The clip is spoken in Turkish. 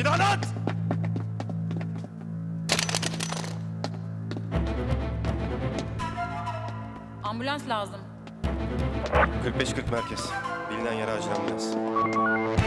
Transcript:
Sinan at! Ambulans lazım. 45-40 merkez. Bilinen yere acilen ambulans.